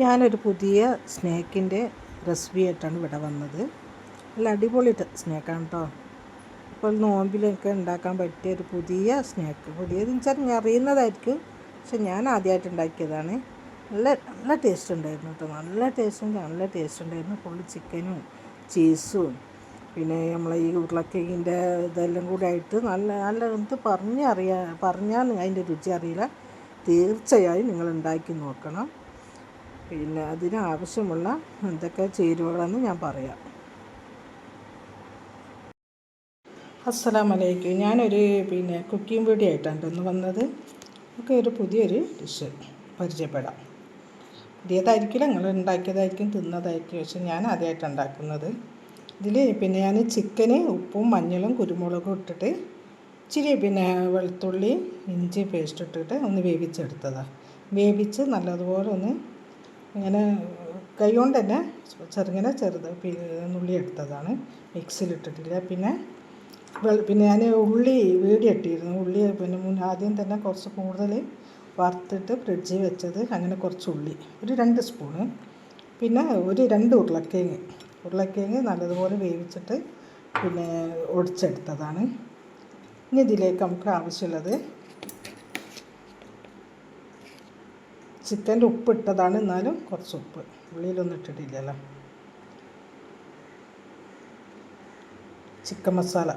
ഞാനൊരു പുതിയ സ്നേക്കിന്റെ റെസിപ്പി ആയിട്ടാണ് ഇവിടെ വന്നത്. നല്ല അടിപൊളി സ്നേക്കാണ് കേട്ടോ. ഇപ്പോൾ നോമ്പിലൊക്കെ ഉണ്ടാക്കാൻ പറ്റിയ ഒരു പുതിയ സ്നാക്ക്. പുതിയതെന്ന് വെച്ചാൽ ഞാൻ അറിയുന്നതായിരിക്കും. പക്ഷെ ഞാൻ ആദ്യമായിട്ട് ഉണ്ടാക്കിയതാണ്. നല്ല നല്ല ടേസ്റ്റ് ഉണ്ടായിരുന്നു കേട്ടോ. നല്ല ടേസ്റ്റ് നല്ല ടേസ്റ്റ് ഉണ്ടായിരുന്നു. ഫുള്ള് ചിക്കനും ചീസും പിന്നെ നമ്മൾ ഈ ഉരുളക്കിഴങ്ങിന്റെ ഇതെല്ലാം കൂടി ആയിട്ട് നല്ല നല്ല എന്ത് പറഞ്ഞറിയാ പറഞ്ഞാൽ അതിന്റെ രുചി അറിയില്ല. തീർച്ചയായും നിങ്ങൾ ഉണ്ടാക്കി നോക്കണം. പിന്നെ അതിനാവശ്യമുള്ള എന്തൊക്കെ ചേരുവകളെന്ന് ഞാൻ പറയാം. അസ്സലാം വലൈക്കും ഞാനൊരു പിന്നെ കുക്കിംഗ് വീഡിയോ ആയിട്ടാണ് ഇന്ന് വന്നത്. ഒക്കെ ഒരു പുതിയൊരു ഡിഷ് പരിചയപ്പെടാം. പുതിയതായിരിക്കില്ല നിങ്ങൾ ഉണ്ടാക്കിയതായിരിക്കും തിന്നതായിരിക്കും. പക്ഷെ ഞാൻ ആദ്യമായിട്ട് ഉണ്ടാക്കുന്നത്. ഇതിൽ പിന്നെ ഞാൻ ചിക്കന് ഉപ്പും മഞ്ഞളും കുരുമുളകും ഇട്ടിട്ട് ഇച്ചിരി പിന്നെ വെളുത്തുള്ളി ഇഞ്ചി പേസ്റ്റ് ഇട്ടിട്ട് ഒന്ന് വേവിച്ചെടുത്തതാണ് വേവിച്ച് നല്ലതുപോലെ ഒന്ന് ഇങ്ങനെ കൈകൊണ്ട് തന്നെ ചെറുങ്ങനെ ചെറുത് നുള്ളി എടുത്തതാണ്. മിക്സിയിലിട്ടിട്ടില്ല പിന്നെ പിന്നെ ഞാൻ ഉള്ളി വീടിയിട്ടിരുന്നു ഉള്ളി പിന്നെ മുൻ ആദ്യം തന്നെ കുറച്ച് കൂടുതൽ വറുത്തിട്ട് ഫ്രിഡ്ജിൽ വെച്ചത് അങ്ങനെ കുറച്ച് ഉള്ളി ഒരു രണ്ട് സ്പൂണ്. പിന്നെ ഒരു രണ്ട് ഉരുളക്കിഴങ്ങ്. ഉരുളക്കിഴങ്ങ് നല്ലതുപോലെ വേവിച്ചിട്ട് പിന്നെ ഒടിച്ചെടുത്തതാണ്. ഇനി ഇതിലേക്ക് നമുക്ക് ആവശ്യമുള്ളത് ചിക്കന്റെ ഉപ്പ് ഇട്ടതാണ് എന്നാലും കുറച്ച് ഉപ്പ്. ഉള്ളിയിലൊന്നും ഇട്ടിട്ടില്ലല്ലോ. ചിക്കൻ മസാല.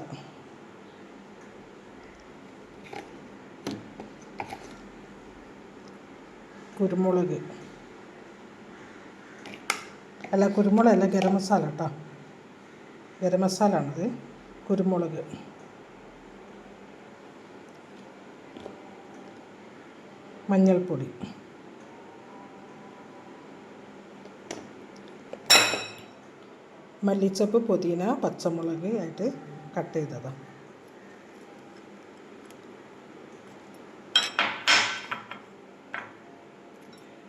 കുരുമുളക്. അല്ല കുരുമുളക് അല്ല ഗരം മസാല കേട്ടോ ഗരം മസാല ആണത് കുരുമുളക്. മഞ്ഞൾപ്പൊടി. മല്ലിച്ചപ്പ് പുതിന പച്ചമുളക് ആയിട്ട് കട്ട് ചെയ്തതാണ്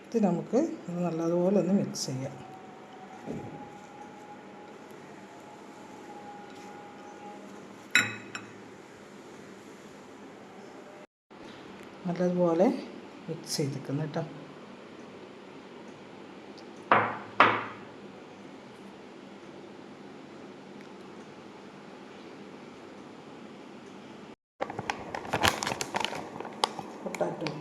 ഇത് നമുക്ക് നല്ലതുപോലെ ഒന്ന് മിക്സ് ചെയ്യാം. നല്ലതുപോലെ മിക്സ് ചെയ്തിരിക്കുന്നു കേട്ടോ. factor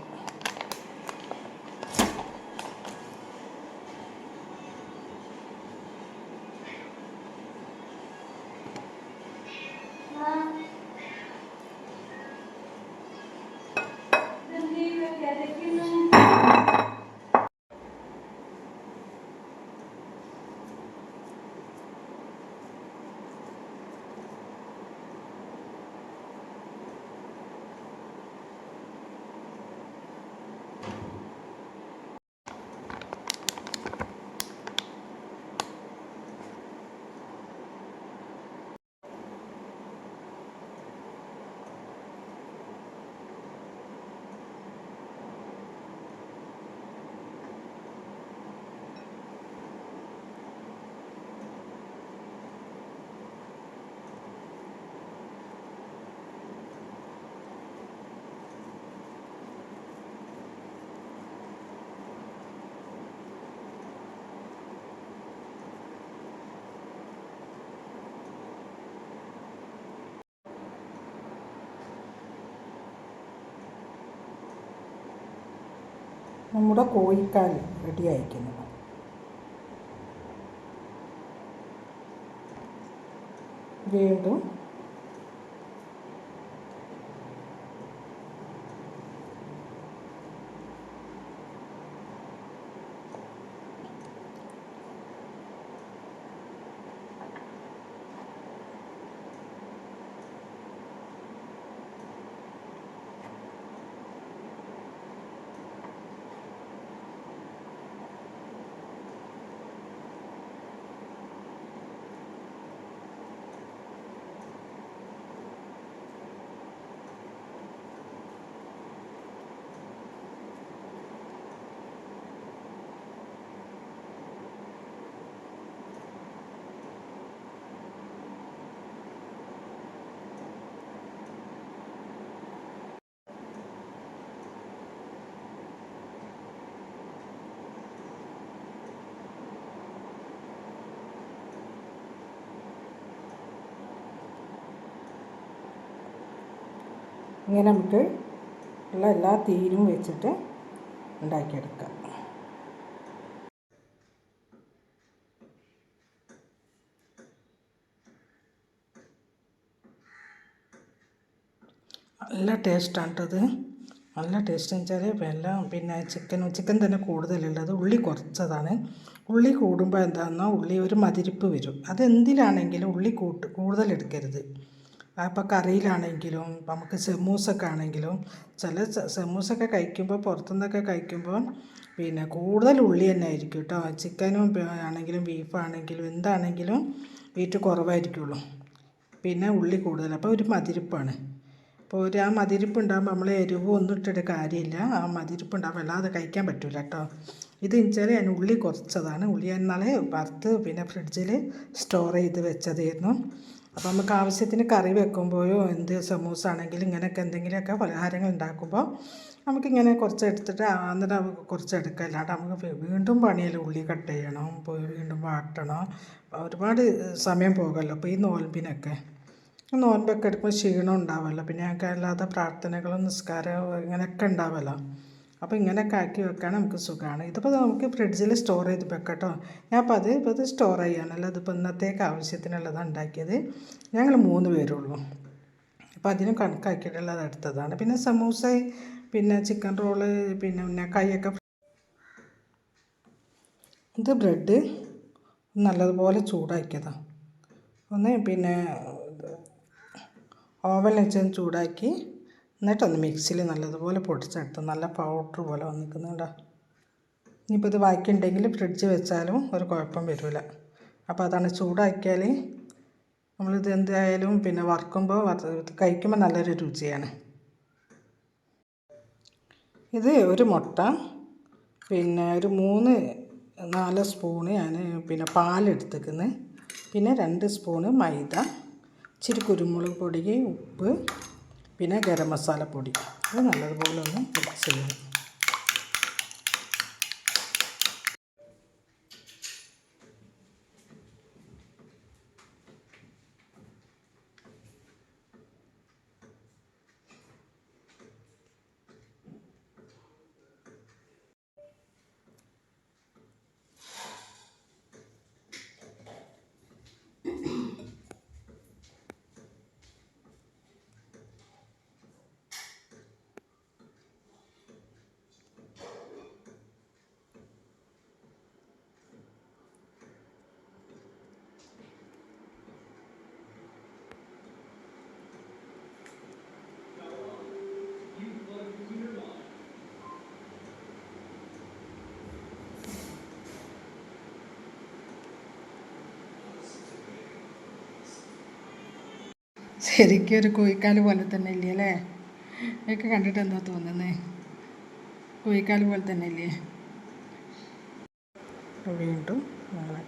നമ്മുടെ കോഴിക്കാൽ റെഡി ആയിരിക്കുന്നു. വീണ്ടും ഇങ്ങനെ നമുക്ക് ഉള്ള എല്ലാ തീരും വെച്ചിട്ട് ഉണ്ടാക്കിയെടുക്കാം. നല്ല ടേസ്റ്റാണ് കേട്ടോ ഇത് നല്ല ടേസ്റ്റ് എന്ന് വെച്ചാൽ എല്ലാം പിന്നെ ചിക്കൻ ചിക്കൻ തന്നെ കൂടുതലുള്ളത് ഉള്ളി കുറച്ചതാണ്. ഉള്ളി കൂടുമ്പോൾ എന്താണെന്നാൽ ഉള്ളി ഒരു മതിരിപ്പ് വരും. അതെന്തിലാണെങ്കിലും ഉള്ളി കൂട്ട് കൂടുതൽ അപ്പോൾ കറിയിലാണെങ്കിലും നമുക്ക് സെമൂസൊക്കെ ആണെങ്കിലും ചില സെമൂസൊക്കെ കഴിക്കുമ്പോൾ പുറത്തുനിന്നൊക്കെ കഴിക്കുമ്പോൾ പിന്നെ കൂടുതൽ ഉള്ളി തന്നെ ആയിരിക്കും കേട്ടോ. ചിക്കനും ആണെങ്കിലും ബീഫാണെങ്കിലും എന്താണെങ്കിലും വീട്ടിൽ കുറവായിരിക്കുള്ളൂ. പിന്നെ ഉള്ളി കൂടുതൽ. അപ്പോൾ ഒരു മതിരിപ്പാണ്. അപ്പോൾ ഒരു ആ മതിരിപ്പ് ഉണ്ടാകുമ്പോൾ നമ്മൾ എരിവ് ഒന്നും ഇട്ടിട്ട് കാര്യമില്ല. ആ മതിരിപ്പ് ഉണ്ടാകുമ്പോൾ അല്ലാതെ കഴിക്കാൻ പറ്റില്ല കേട്ടോ. ഇത് വെച്ചാൽ ഞാൻ ഉള്ളി കുറച്ചതാണ്. ഉള്ളി എന്നാൽ വറുത്ത് പിന്നെ ഫ്രിഡ്ജിൽ സ്റ്റോർ ചെയ്ത് വെച്ചതായിരുന്നു. അപ്പോൾ നമുക്ക് ആവശ്യത്തിന് കറി വെക്കുമ്പോഴോ എന്ത് സമൂസ ആണെങ്കിലും ഇങ്ങനെയൊക്കെ എന്തെങ്കിലുമൊക്കെ പലഹാരങ്ങൾ ഉണ്ടാക്കുമ്പോൾ നമുക്കിങ്ങനെ കുറച്ച് എടുത്തിട്ട് അന്നേരം കുറച്ച് എടുക്കുക. അല്ലാണ്ട് നമുക്ക് വീണ്ടും പണിയല്ല ഉള്ളി കട്ട് ചെയ്യണം പോയി വീണ്ടും വാട്ടണം. ഒരുപാട് സമയം പോകുമല്ലോ അപ്പോൾ ഈ നോൽബിനൊക്കെ നോൻപൊക്കെ എടുക്കുമ്പോൾ ക്ഷീണം ഉണ്ടാവുമല്ലോ പിന്നെ ഞങ്ങൾക്ക് അല്ലാതെ പ്രാർത്ഥനകളും നിസ്കാരവും ഇങ്ങനെയൊക്കെ ഉണ്ടാവുമല്ലോ അപ്പോൾ ഇങ്ങനെയൊക്കെ ആക്കി വെക്കാൻ നമുക്ക് സുഖമാണ്. ഇതിപ്പോൾ നമുക്ക് ഫ്രിഡ്ജിൽ സ്റ്റോർ ചെയ്ത് വെക്കട്ടോ. കേട്ടോ ഞാൻ അപ്പോൾ അത് ഇപ്പോൾ ഇത് സ്റ്റോർ ചെയ്യാനല്ല അതിപ്പോൾ ഇന്നത്തേക്ക് ആവശ്യത്തിനുള്ളതാണ് ഉണ്ടാക്കിയത്. ഞങ്ങൾ മൂന്ന് പേരുള്ളൂ. അപ്പോൾ അതിന് കണക്കാക്കിയിട്ടുള്ളത് അടുത്തതാണ്. പിന്നെ സമൂസ പിന്നെ ചിക്കൻ റോൾ പിന്നെ ഉന്നക്കായൊക്കെ ഇത് ബ്രെഡ് നല്ലതുപോലെ ചൂടാക്കിയതാണ് ഒന്ന് പിന്നെ ഓവൻ വെച്ച് ചൂടാക്കി എന്നിട്ടൊന്ന് മിക്സിയിൽ നല്ലതുപോലെ പൊടിച്ചെടുത്ത് നല്ല പൗഡർ പോലെ വന്നിരിക്കുന്നുണ്ടോ. ഇനിയിപ്പോൾ ഇത് ബാക്കിയുണ്ടെങ്കിൽ ഫ്രിഡ്ജ് വെച്ചാലും ഒരു കുഴപ്പം വരില്ല. അപ്പോൾ അതാണ് ചൂടാക്കിയാൽ നമ്മളിത് എന്തായാലും പിന്നെ വറുക്കുമ്പോൾ കഴിക്കുമ്പോൾ നല്ലൊരു രുചിയാണ്. ഇത് ഒരു മുട്ട പിന്നെ ഒരു മൂന്ന് നാല് സ്പൂണ് ഞാൻ പിന്നെ പാലെടുത്തേക്കുന്നത് പിന്നെ രണ്ട് സ്പൂണ് മൈദ ഇച്ചിരി കുരുമുളക് പൊടി ഉപ്പ് പിന്നെ ഗരം മസാലപ്പൊടി. അത് നല്ലതുപോലെ ഒന്ന് മിക്സ് ചെയ്യണം. ശരിക്കും ഒരു കുഴിക്കാൽ പോലെ തന്നെ ഇല്ലേ അല്ലേ? ഒക്കെ കണ്ടിട്ട് എന്താ തോന്നുന്നത് കുഴിക്കാൽ പോലെ തന്നെ ഇല്ലേ? വീണ്ടും നമ്മളെ